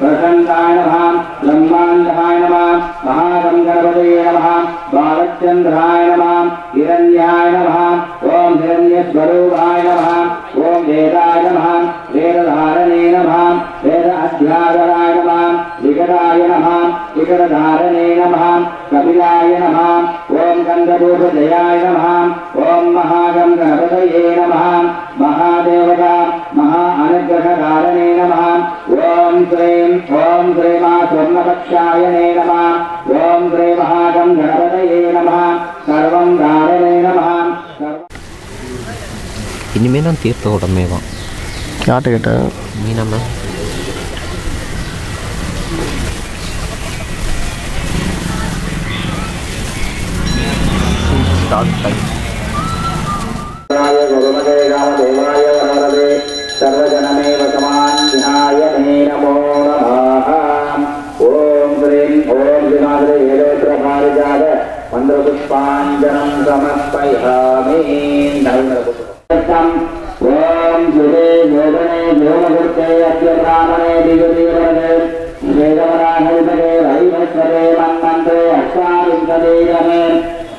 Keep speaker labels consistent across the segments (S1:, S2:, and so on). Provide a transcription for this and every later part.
S1: प्रशन्ताय नमः ब्रह्माण्डहाय नमः महागङ्गरपदये नमः बालचन्द्राय महागणपतजयाय नमः ॐ महागणपतये नमः महादेवता महा अनुग्रहकारणे नमः ॐ श्रीं ॐ श्रीमा स्वर्णपक्षायणे नमः ॐ श्री महागणपतये नमः सर्वं कारणे नमः
S2: இனிமேல் நான் தீர்த்த உடம்பே தான்
S3: யார்கிட்ட
S2: மீனம்மா
S1: டாட் லைன் मन्द्रपुष्पाञ्जनं समर्पयामि नरेन्द्रपुष्पम् ॐ शिवे योगने योगवृत्ते अस्य ब्राह्मणे दिगदीवने वेदवराहरितरे वैभस्वरे मन्मन्त्रे अष्टाविंशदेयमे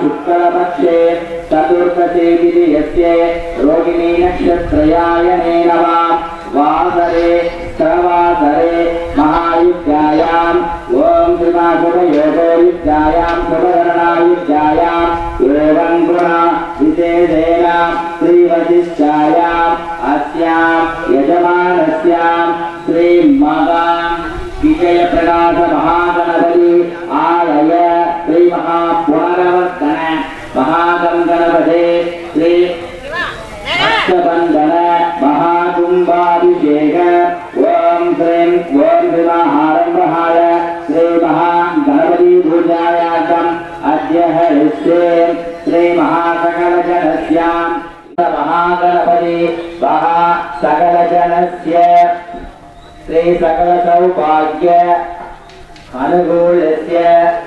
S1: शुक्लपक्षे चतुर्दशेदिनि यस्ये रोहिणी नक्षत्रयाय नैरवा वासरे श्रवासरे महायुद्धायाम् ॐ श्रीमाकुटयोगोयुद्धायाम् सुवर्णायुद्धायाम् एवम् गुणा विशेषेण श्रीवशिष्ठायाम् अस्याम् यजमानस्याम् श्रीमगाम् विजयप्रकाशम सकलसौभाग्य अनुकूलस्य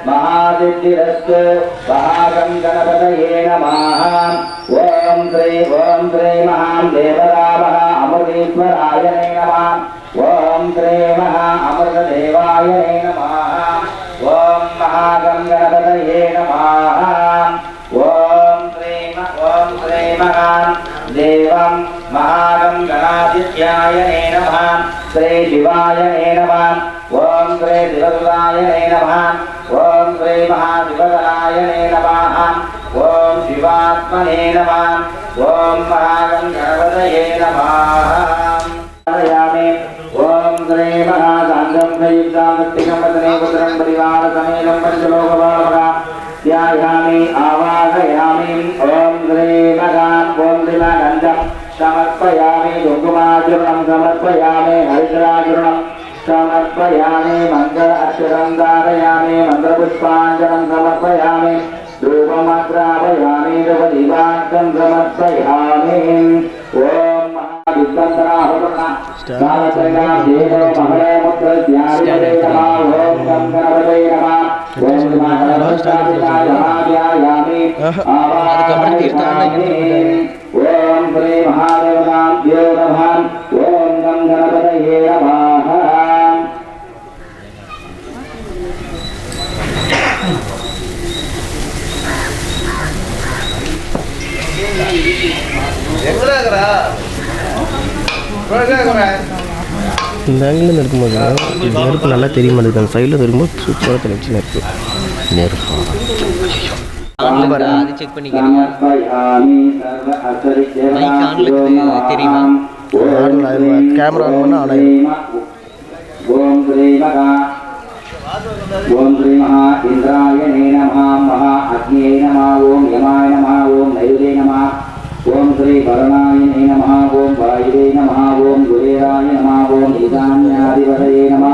S1: महासिद्धिरस्तु महागं गणपतये नमः ॐ श्री ॐ श्री महां देवरामः अमृतेश्वराय नमः ॐ श्री महा अमृतदेवाय नमः ॐ महागं गणपतये नमः ॐ श्री ॐ श्री महां देवं महागं गणादित्याय नमः श्री शिवाय नमः ॐ श्री शिवशिवाय नमः ॐ श्री महाशिवराय नमः ॐ शिवात्मने नमः ॐ महागङ्गणपतये नमः ॐ श्री महासाङ्गम्भयुक्तामृत्तिकम्बदने पुत्रं परिवारसमेलं पञ्चलोकभावः ध्यायामि आवाहयामि ॐ श्री महान् ॐ श्रीमागन्धं समर्पयामि समर्पयामि हरिद्राचरणं समर्पयामि मन्त्र अक्षरं धारयामि मन्त्रपुष्पाञ्जलं समर्पयामि धूपमग्रापयामि धूपदीपार्थं समर्पयामि ॐ महाविद्वन्तराहुरणायामि आवाहयामि ॐ श्री महादेवतां देवनभान्
S3: இந்த ஆங்கிலில் இருக்கும்போது நெருப்பு நல்லா தெரிய மாட்டேங்குது அந்த சைடில் தெரியும்போது சூப்பராக தெரிஞ்சு நெருப்பு
S2: நெருப்பு செக் பண்ணிக்கிறீங்க தெரியுமா
S3: ஆன் ஆயிரும் கேமரா ஆன் பண்ணால் ஆன் ஆயிரும்
S1: ஓம் ஸ்ரீமகா ஓம் ஸ்ரீமஹா இந்திராய நே நமா மகா அக்னியை நமா ஓம் யமாய நமா ஓம் நைருதே நமா ஓம் ஸ்ரீ பரணாய நே நமா ஓம் வாயுதே நமா ஓம் குரேராய நமா ஓம் ஈசான்யாதிபதே நமா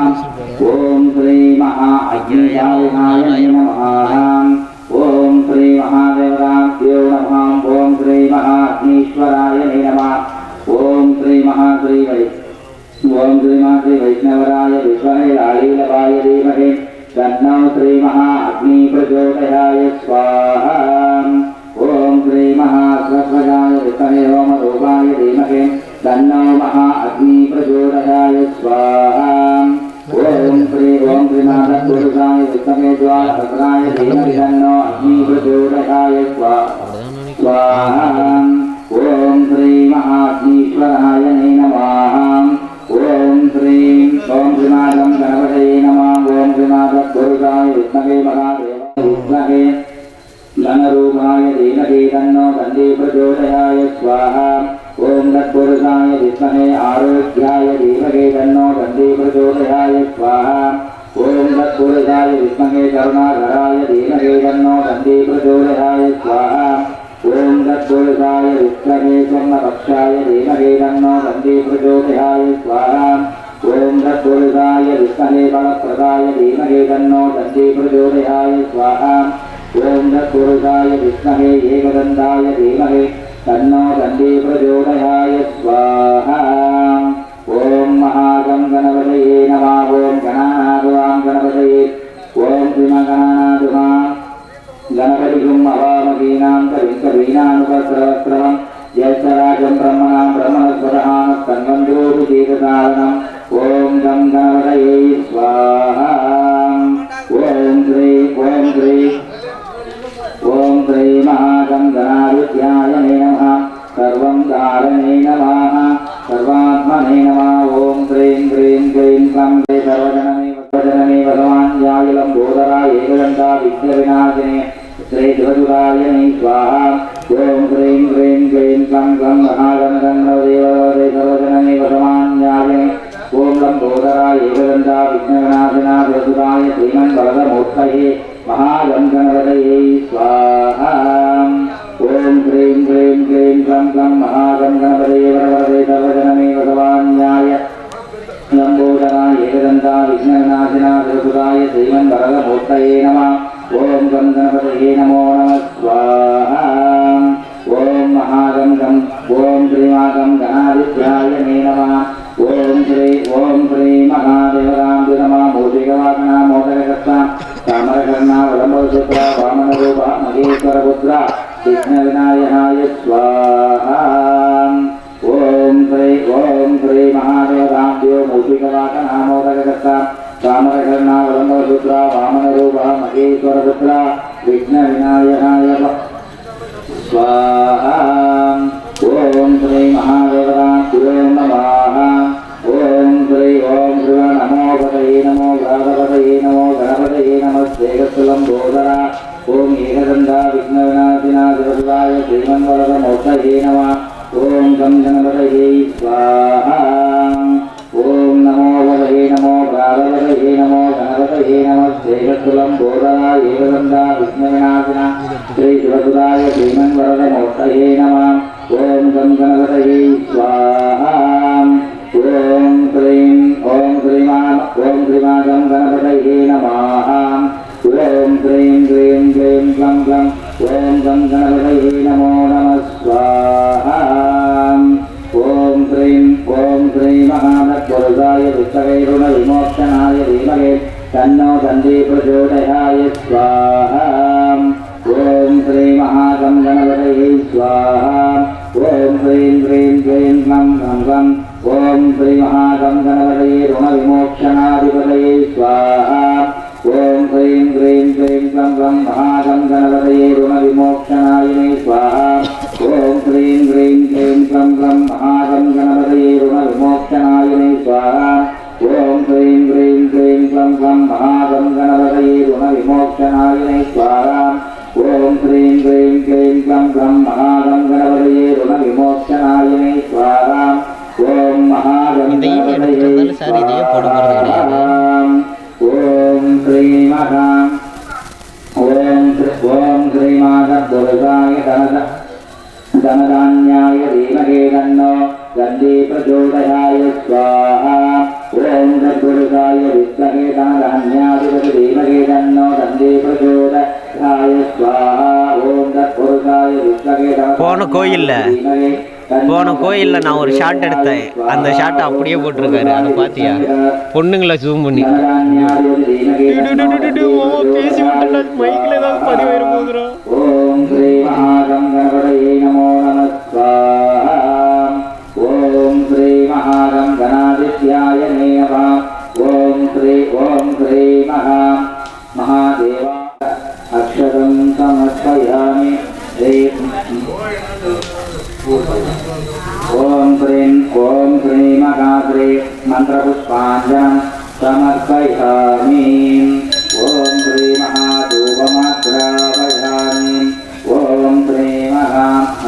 S1: ஓம் ஸ்ரீ மகா அக்னியாய நமஹா विष्णवराय विद्महे आलीलवाय धीमहे तन्नो श्रीमहाग्नि प्रचोदयाय स्वाहा ॐ श्रीमहासरस्वजाय विद्महे होमरूपाय धीमहे तन्नो महाग्नि प्रचोदयाय स्वाहा ॐ श्री ॐ श्रीनाथपुरुषाय विद्महे द्वारभद्राय धीमहि तन्नो अग्नि प्रचोदयाय स्वाहा स्वाहा ॐ श्रीमहाग्नीश्वराय नमः श्रीं ॐ श्रीनाथं गणपते नमः ॐ श्रीनाथगोरुकाय विद्महे महादेव विद्महे धनरूपाय धीमहि तन्नो गन्धे प्रचोदयाय स्वाहा ॐ तत्पुरुषाय विद्महे आरोग्याय धीमहि तन्नो गन्धे प्रचोदयाय स्वाहा ॐ तत्पुरुषाय विद्महे करुणाधराय धीमहि तन्नो गन्धे प्रचोदयाय स्वाहा ॐ तत्पुरुषाय विद्महे स्वर्णपक्षाय धीमहि तन्नो गन्धे प्रचोदयाय स्वाहा ओम तद्गुरुदाय विष्णहे बलप्रदाय धीमहे तन्नो दन्तीप्रचोदयाय स्वाहा ओम तद्गुरुदाय विष्णहे एकदन्ताय धीमहे तन्नो दन्तीप्रचोदयाय स्वाहा ओम महागं गणपतये नमः ओम गणानादुवां गणपतये ओम श्रीमगणानादुमा गणपतिगुं अवामदीनां कविकवीनानुपस्रवस्रवं ज्येष्ठराजं ब्रह्मणां ब्रह्मणस्वरहानस्तन्वन्दोऽपि जीवतारणम् ॐ गं नारये स्वाहा ॐ ह्रीं ॐ ह्रीं ॐ ह्रीं महागङ्गनारुद्याय मे नमः सर्वं धारणे नमः सर्वात्मने नमः ॐ ह्रीं ह्रीं ह्रीं गं ह्रे सर्वजनमेव सर्वजनमे भगवान् यायुलं बोधरा एकदण्डा विघ्नविनाशिने श्री ध्वजुराय मे स्वाहा ॐ ह्रीं ह्रीं ह्रीं गं गं महागणगङ्गदेवरे सर्वजनमे भगवान् यायने लम्बोदरा एकदण्डा विघ्नगणाधिना प्रसुताय श्रीमन्वरदमूर्तये महागङ्गनवदये स्वाहा ॐ ह्रीं ह्रीं क्लीं क्लं क्लं महागङ्गनपदये वरवरदे सर्वजनमे भगवान्याय लम्बोदरा एकदण्डा विघ्नगणाधिना प्रसुताय श्रीमन्वरदमूर्तये नमः ॐ गङ्गनपदये नमो नमः स्वाहा ఓం శ్రీ మహాదేవరాంతిరమాభూతికవాకణామోదరకర్త తామరకర్ణావలంబోసుత్ర వామన రూప మహేశ్వరపుత్ర విఘ్న వినాయనాయ స్వాహ ఓం శ్రీ ఓం శ్రీ మహాదేవరాంత్యో మూషికవాకణామోదరకర్త తామరకర్ణావలంబోసుత్ర వామన రూప మహేశ్వరపుత్ర విఘ్న వినాయనాయ స్వాహ ఓం శ్రీ మహాదేవరా గురు నమః గురు నమో భగవే నమో భాగవతయే నమో గణపతయే నమస్తేకస్తులం బోధన ఓం ఏకదండా విఘ్న వినాశినాధిపతాయ శ్రీమన్వరదమౌతయే నమ ఓం గం గణపతయే స్వాహ ఓం నమో భగవే నమో భాగవతయే నమో గణపతయే నమస్తేకస్తులం బోధన ఏకదండా విఘ్న వినాశిన శ్రీ శివసుదాయ శ్రీమన్వరదమౌతయే నమ ఓం గం గణపతయే స్వాహ ఓం नमः ॐ क्रीं क्लीं क्लीं क्लं क्लं ॐ गं गणपतये नमो नमः स्वाहा ॐ क्रीं ॐ क्रीं महानपुरुषाय विष्णवे ऋणविमोक्षणाय धीमहे तन्नो दन्दी प्रचोदयाय स्वाहा ॐ श्रीमहागं गणपतये स्वाहा ॐ ह्रीं ह्रीं क्लीं क्लं क्लं ॐ श्रीमहागं गणपतये ऋणविमोक्षणाय गणपतये स्वाहा ॐ ह्रीं ह्रीं क्लीं क्लं क्लं महागं गणपतये ऋणविमोक्षणायिने स्वाहा ॐ ह्रीं ह्रीं क्लीं क्लं क्लं महागं गणपतये ऋणविमोक्षणायिने स्वाहा ॐ ह्रीं ह्रीं क्लीं क्लं क्लं महागं गणपतये ऋणविमोक्षणायिने स्वाहा ॐ ह्रीं ह्रीं क्लीं क्लं क्लं महागं गणपतये ऋणविमोक्षणायिने स्वाहा
S2: ஓம் மகாதந்தே சார் இதையே போட
S1: போகிறது दुर्गाय धनद धनधान्याय धीमहे
S2: போன கோயில்ல போன கோயில்ல நான் ஒரு ஷாட் எடுத்தேன் அந்த ஷாட் அப்படியே போட்டிருக்காரு அதை பாத்தியா பொண்ணுங்களை ஜூம் பண்ணி பேசி மைக்கில் ஏதாவது பதிவாயிரம்
S1: போகிறோம் మహాగంగనుడయే నమో నమ స్వాహ ఓం శ్రీ మహాగంగనాదిత్యాయ మే నమ ఓం శ్రీ ఓం శ్రీ మహా మహాదేవా అక్షరం సమర్పయామి ఓం శ్రీం ఓం శ్రీ మహాశ్రీ మంత్రపుష్పాంజనం సమర్పయామి ఓం